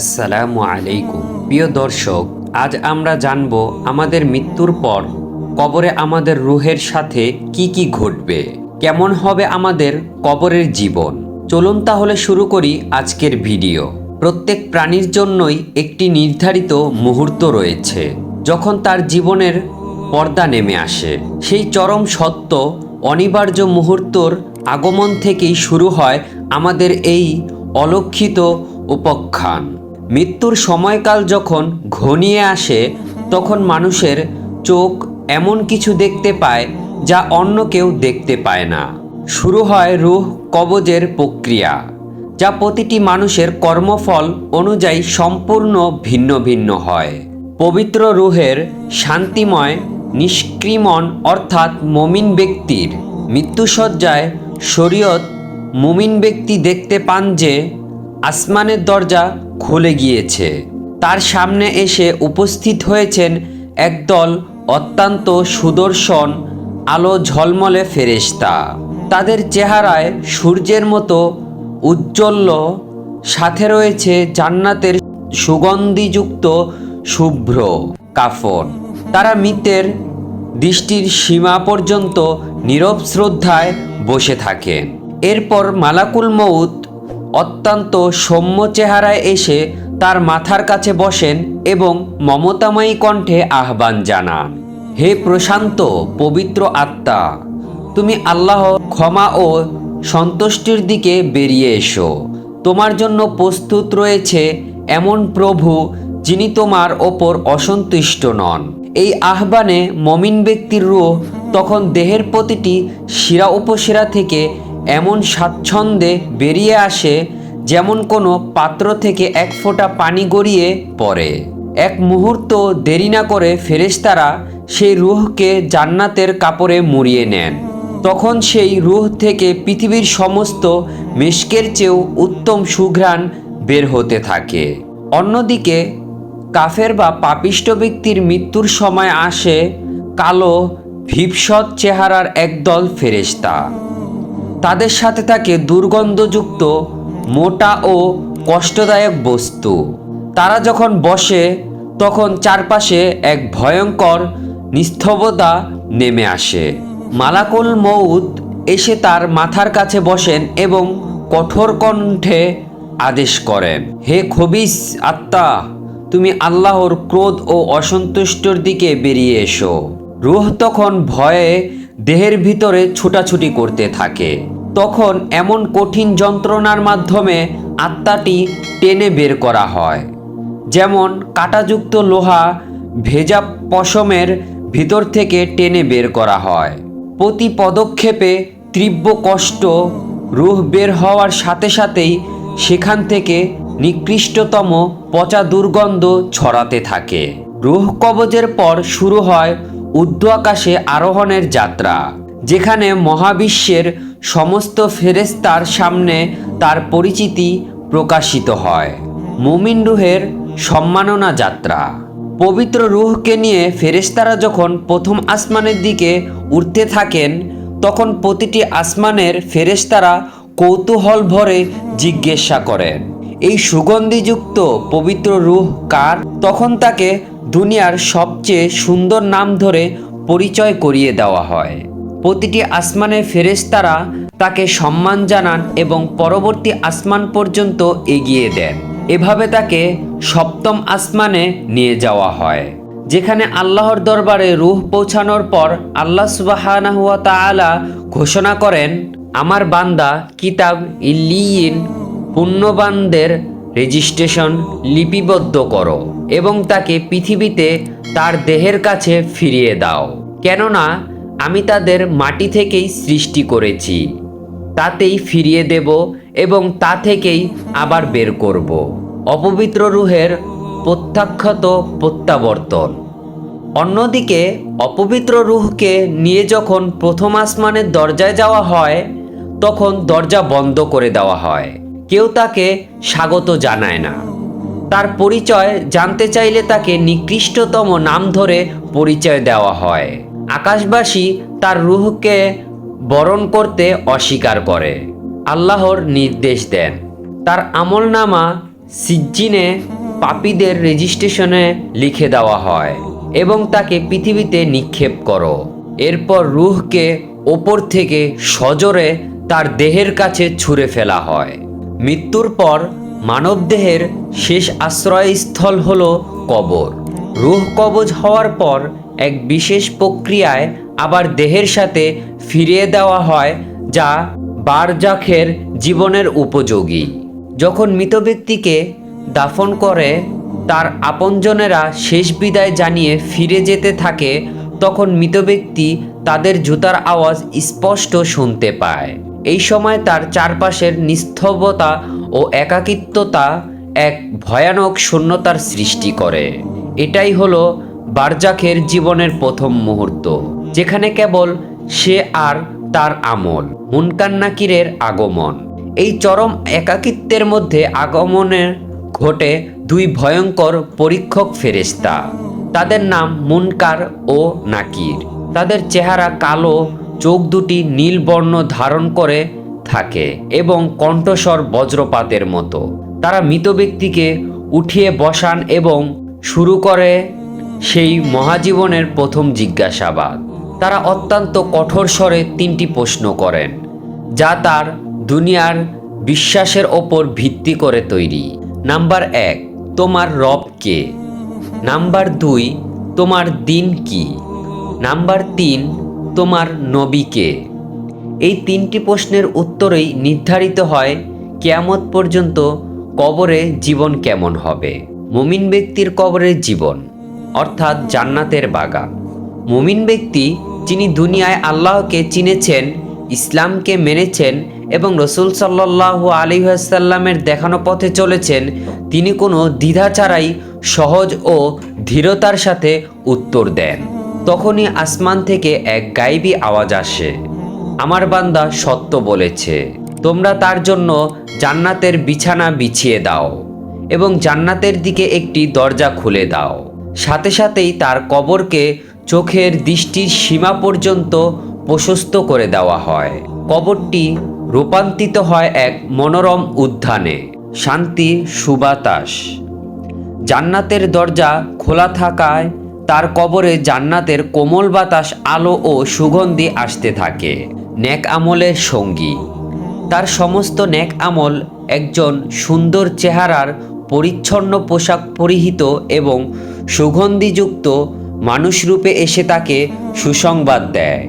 আসসালামু আলাইকুম। প্রিয় দর্শক, আজ আমরা জানব আমাদের মৃত্যুর পর কবরে আমাদের রুহের সাথে কি কি ঘটবে, কেমন হবে আমাদের কবরের জীবন। চলুন তাহলে শুরু করি আজকের ভিডিও। প্রত্যেক প্রাণীর জন্যই একটি নির্ধারিত মুহূর্ত রয়েছে, যখন তার জীবনের পর্দা নেমে আসে। সেই চরম সত্য, অনিবার্য মুহূর্তর আগমন থেকেই শুরু হয় আমাদের এই অলক্ষিত উপখ্যান। মৃত্যুর সময়কাল যখন ঘনিয়ে আসে, তখন মানুষের চোখ এমন কিছু দেখতে পায় যা অন্য কেউ দেখতে পায় না। শুরু হয় রুহ কবজের প্রক্রিয়া, যা প্রতিটি মানুষের কর্মফল অনুযায়ী সম্পূর্ণ ভিন্ন ভিন্ন হয়। পবিত্র রুহের শান্তিময় নিষ্ক্রিমণ অর্থাৎ মমিন ব্যক্তির মৃত্যুসজ্জায় শরীয়ত মুমিন ব্যক্তি দেখতে পান যে আসমানের দরজা খুলে গিয়েছে। তার সামনে এসে উপস্থিত হয়েছেন একদল অত্যন্ত সুদর্শন, আলো ঝলমলে ফেরেশতা। তাদের চেহারায় সূর্যের মতো উজ্জ্বল্য সাথে রয়েছে জান্নাতের সুগন্ধিযুক্ত, শুভ্র কাফন। তারা মৃতের দৃষ্টির সীমা পর্যন্ত নীরব শ্রদ্ধায় বসে থাকেন। এরপর মালাকুল মউত অত্যন্ত সৌম্য চেহারায় এসে তার মাথার কাছে বসেন এবং মমতাময়ী কণ্ঠে আহ্বান জানান, হে প্রশান্ত, পবিত্র আত্মা, তুমি আল্লাহ ক্ষমা ও সন্তুষ্টির দিকে বেরিয়ে এসো। তোমার জন্য প্রস্তুত রয়েছে এমন প্রভু যিনি তোমার ওপর অসন্তুষ্ট নন। এই আহ্বানে মমিন ব্যক্তির রূহ তখন দেহের প্রতিটি শিরা উপশিরা থেকে এমন স্বাচ্ছন্দ্যে বেরিয়ে আসে যেমন কোনো পাত্র থেকে এক ফোঁটা পানি গড়িয়ে পড়ে। এক মুহূর্ত দেরি না করে ফেরেশতারা সেই রুহকে জান্নাতের কাপড়ে মুড়িয়ে নেন। তখন সেই রুহ থেকে পৃথিবীর সমস্ত মেশকের চেয়েও উত্তম সুঘ্রাণ বের হতে থাকে। অন্যদিকে কাফের বা পাপিষ্ট ব্যক্তির মৃত্যুর সময় আসে কালো ভিপসৎ চেহারার একদল ফেরেশতা। তাদের সাথে থাকে দুর্গন্ধযুক্ত, মোটা ও কষ্টদায়ক বস্তু। তারা যখন বসে, তখন চারপাশে এক ভয়ঙ্কর নিস্তবতা নেমে আসে। মালাকুল মৌত এসে তার মাথার কাছে বসেন এবং কঠোর কণ্ঠে আদেশ করেন, হে খবিস আত্মা, তুমি আল্লাহর ক্রোধ ও অসন্তুষ্টর দিকে বেরিয়ে এসো। রুহ তখন ভয়ে দেহের ভিতরে ছোটাছুটি করতে থাকে। তখন এমন কঠিন যন্ত্রণার মাধ্যমে আত্মাটি টেনে বের করা হয়। যেমন কাঁটাযুক্ত লোহা ভেজা পশমের ভিতর থেকে টেনে বের করা হয়। প্রতি পদক্ষেপে তীব্র কষ্ট, রুহ বের হওয়ার সাথে সাথেই সেখান থেকে নিকৃষ্টতম পচা দুর্গন্ধ ছড়াতে থাকে। রুহ কবজের পর শুরু হয় উর্ধ্ব আকাশে আরোহণের যাত্রা, যেখানে মহাবিশ্বের সমস্ত ফেরেস্তার সামনে তার পরিচিতি প্রকাশিত হয়। মুমিন রুহের সম্মাননা যাত্রা। পবিত্র রুহকে নিয়ে ফেরেশতারা যখন প্রথম আসমানের দিকে উঠতে থাকেন, তখন প্রতিটি আসমানের ফেরেশতারা কৌতূহল ভরে জিজ্ঞাসা করেন, এই সুগন্ধিযুক্ত পবিত্র রুহ কার? তখন তাকে দুনিয়ার সবচেয়ে সুন্দর নাম ধরে পরিচয় করিয়ে দেওয়া হয়। প্রতিটি আসমানের ফেরেশতারা তাকে সম্মান জানান এবং পরবর্তী আসমান পর্যন্ত এগিয়ে দেন। এভাবে তাকে সপ্তম আসমানে নিয়ে যাওয়া হয়, যেখানে আল্লাহর দরবারে রুহ পৌঁছানোর পর আল্লাহ সুবাহানা হুয়া তাআলা ঘোষণা করেন, আমার বান্দা কিতাব ইল্লিয়িন পুণ্যবানদের রেজিস্ট্রেশন লিপিবদ্ধ করো এবং তাকে পৃথিবীতে তার দেহের কাছে ফিরিয়ে দাও। কেননা আমি তাদের মাটি থেকেই সৃষ্টি করেছি। তাতেই ফিরিয়ে দেব এবং তা থেকেই আবার বের করব। অপবিত্র রুহের প্রত্যাখ্যাত প্রত্যাবর্তন। অন্যদিকে, অপবিত্র রুহকে নিয়ে যখন প্রথম আসমানের দরজায় যাওয়া হয়, তখন দরজা বন্ধ করে দেওয়া হয়। কেউ তাকে স্বাগত জানায় না। তার পরিচয় জানতে চাইলে তাকে নিকৃষ্টতম নাম ধরে পরিচয় দেওয়া হয়। আকাশবাসী তার রুহকে বরণ করতে অস্বীকার করে। আল্লাহর নির্দেশ দেন। তার আমলনামা সিজ্জিনে পাপীদের রেজিস্ট্রেশনে লিখে দেওয়া হয় এবং তাকে পৃথিবীতে নিক্ষেপ করো। এরপর রুহকে ওপর থেকে সজোরে তার দেহের কাছে ছুঁড়ে ফেলা হয়। মৃত্যুর পর মানবদেহের শেষ আশ্রয়স্থল হল কবর। রুহ কবজ হওয়ার পর এক বিশেষ প্রক্রিয়ায় আবার দেহের সাথে ফিরিয়ে দেওয়া হয়, যা বারজাখের জীবনের উপযোগী। যখন মৃত ব্যক্তিকে দাফন করে, তার আপনজনেরা শেষ বিদায় জানিয়ে ফিরে যেতে থাকে, তখন মৃত ব্যক্তি তাদের জুতার আওয়াজ স্পষ্ট শুনতে পায়। এই সময় তার চারপাশের নিস্তব্ধতা ও একাকিত্বতা এক ভয়ানক শূন্যতার সৃষ্টি করে। এটাই হলো বারজাখের জীবনের প্রথম মুহূর্ত, যেখানে কেবল সে আর তার আমল মুনকান্নাকিরের আগমন। এই চরম একাকিত্বের মধ্যে আগমনের ঘটে দুই ভয়ঙ্কর পরীক্ষক ফেরেস্তা তাদের নাম মুনকার ও নাকির। তাদের চেহারা কালো, চোখ দুটি নীল বর্ণ ধারণ করে থাকে এবং কণ্ঠস্বর বজ্রপাতের মতো। তারা মৃত ব্যক্তিকে উঠিয়ে বসান এবং শুরু করে সেই মহাজীবনের প্রথম জিজ্ঞাসাবাদ। তারা অত্যন্ত কঠোর স্বরে তিনটি প্রশ্ন করেন, যা তার দুনিয়ার বিশ্বাসের ওপর ভিত্তি করে তৈরি। নাম্বার এক, তোমার রব কে? নাম্বার দুই, তোমার দিন কি? নাম্বার তিন, তোমার নবী কে? এই তিনটি প্রশ্নের উত্তরেই নির্ধারিত হয় কেয়ামত পর্যন্ত কবরে জীবন কেমন হবে। মুমিন ব্যক্তির কবরের জীবন। অর্থাৎ জান্নাতের বাগান। মুমিন ব্যক্তি যিনি দুনিয়ায় আল্লাহকে চিনেছেন, ইসলামকে মেনেছেন এবং রসুল সাল্লাহ আলিহাসাল্লামের দেখানো পথে চলেছেন, তিনি কোনো দ্বিধা ছাড়াই সহজ ও ধীরতার সাথে উত্তর দেন। তখনই আসমান থেকে এক গাইবী আওয়াজ আসে। আমার বান্দা সত্য বলেছে, তোমরা তার জন্য জান্নাতের বিছানা বিছিয়ে দাও এবং জান্নাতের দিকে একটি দরজা খুলে দাও। সাথে সাথেই তার কবরকে চোখের দৃষ্টির সীমা পর্যন্ত প্রশস্ত করে দেওয়া হয়। কবরটি রূপান্তরিত হয় এক মনোরম উদ্যানে। শান্তি সুবাতাস। জান্নাতের দরজা খোলা থাকায় তার কবরে জান্নাতের কোমল বাতাস, আলো ও সুগন্ধি আসতে থাকে। নেক আমলের সঙ্গী। তার সমস্ত নেক আমল একজন সুন্দর চেহারার, পরিচ্ছন্ন পোশাক পরিহিত এবং সুগন্ধিযুক্ত মানুষরূপে এসে তাকে সুসংবাদ দেয়।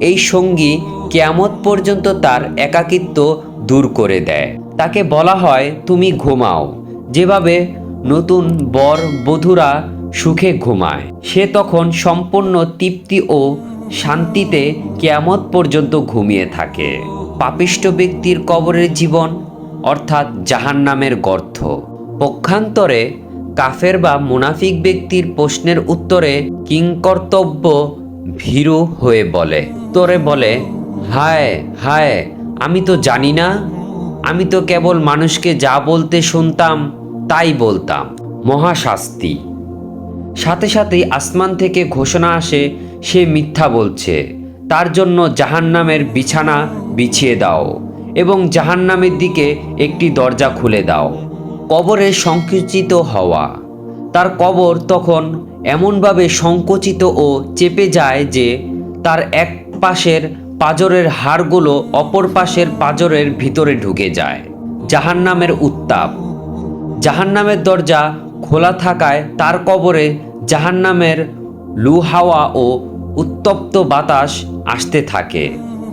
এই সঙ্গী কেয়ামত পর্যন্ত তার একাকিত্ব দূর করে দেয়। তাকে বলা হয়, তুমি ঘুমাও। যেভাবে নতুন বর বধূরা সুখে ঘুমায়। সে তখন সম্পূর্ণ তৃপ্তি ও শান্তিতে কেয়ামত পর্যন্ত ঘুমিয়ে থাকে। পাপিষ্ট ব্যক্তির কবরের জীবন, অর্থাৎ জাহান্নামের গর্ত। পক্ষান্তরে কাফের বা মুনাফিক ব্যক্তির প্রশ্নের উত্তরে কিংকর্তব্য ভীরু হয়ে বলে। উত্তরে বলে, হায় হায়, আমি তো জানি না। আমি তো কেবল মানুষকে যা বলতে শুনতাম, তাই বলতাম। মহাশাস্তি। সাথে সাথেই আসমান থেকে ঘোষণা আসে, সে মিথ্যা বলছে। তার জন্য জাহান্নামের বিছানা বিছিয়ে দাও এবং জাহান্নামের দিকে একটি দরজা খুলে দাও। কবরে সংকুচিত হওয়া। তার কবর তখন এমনভাবে সংকুচিত ও চেপে যায় যে তার এক পাশের পাজরের হাড়গুলো অপর পাশের পাজরের ভিতরে ঢুকে যায়। জাহান্নামের উত্তাপ। জাহান্নামের দরজা খোলা থাকায় তার কবরে জাহান্নামের লু হাওয়া ও উত্তপ্ত বাতাস আসতে থাকে,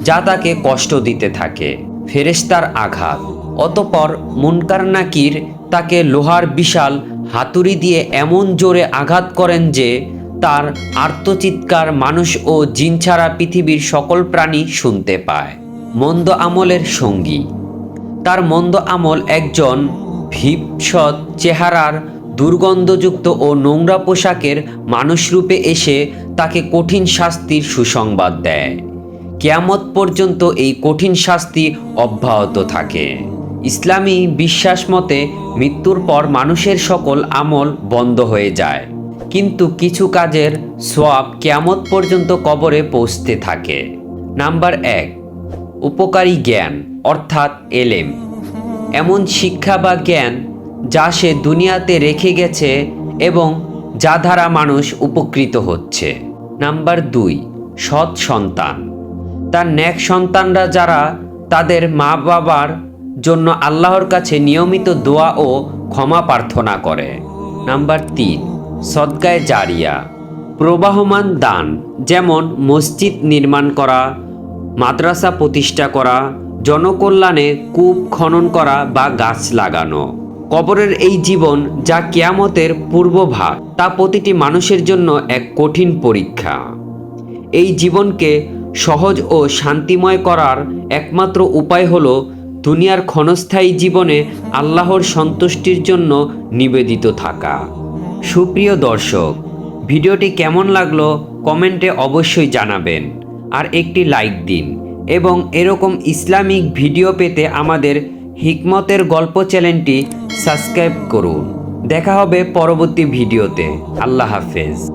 যা তাকে কষ্ট দিতে থাকে। ফেরেস্তার আঘাত। অতপর মুনকার নাকির তাকে লোহার বিশাল হাতুড়ি দিয়ে এমন জোরে আঘাত করেন যে তার আর্তচিৎকার মানুষ ও জিন ছাড়া পৃথিবীর সকল প্রাণী শুনতে পায়। মন্দ আমলের সঙ্গী। তার মন্দ আমল একজন ভীপসৎ চেহারার দুর্গন্ধযুক্ত ও নোংরা পোশাকের মানুষরূপে এসে তাকে কঠিন শাস্তির সুসংবাদ দেয়। কেয়ামত পর্যন্ত এই কঠিন শাস্তি অব্যাহত থাকে। ইসলামী বিশ্বাস মতে, মৃত্যুর পর মানুষের সকল আমল বন্ধ হয়ে যায়। কিন্তু কিছু কাজের সোয়াব কেয়ামত পর্যন্ত কবরে পৌঁছতে থাকে। নাম্বার এক, উপকারী জ্ঞান, অর্থাৎ এলেম। এমন শিক্ষা বা জ্ঞান যা সে দুনিয়াতে রেখে গেছে এবং যা দ্বারা মানুষ উপকৃত হচ্ছে। নাম্বার দুই, সৎ সন্তান। তার ন্যাক সন্তানরা যারা তাদের মা বাবার জন্য আল্লাহর কাছে নিয়মিত দোয়া ও ক্ষমা প্রার্থনা করে। নাম্বার তিন সদগায় জারিয়া। প্রবাহমান দান, যেমন মসজিদ নির্মাণ করা, মাদ্রাসা প্রতিষ্ঠা করা, জনকল্যাণে কূপ খনন করা বা গাছ লাগানো। কবরের এই জীবন যা কেয়ামতের পূর্বভাগ, তা প্রতিটি মানুষের জন্য এক কঠিন পরীক্ষা। এই জীবনকে সহজ ও শান্তিময় করার একমাত্র উপায় হল দুনিয়ার ক্ষণস্থায়ী জীবনে আল্লাহর সন্তুষ্টির জন্য নিবেদিত থাকা। সুপ্রিয় দর্শক, ভিডিওটি কেমন লাগল কমেন্টে অবশ্যই জানাবেন। আর একটি লাইক দিন এবং এরকম ইসলামিক ভিডিও পেতে আমাদের হিকমতের গল্প চ্যানেলটি সাবস্ক্রাইব করুন। দেখা হবে পরবর্তী ভিডিওতে। আল্লাহ হাফেজ।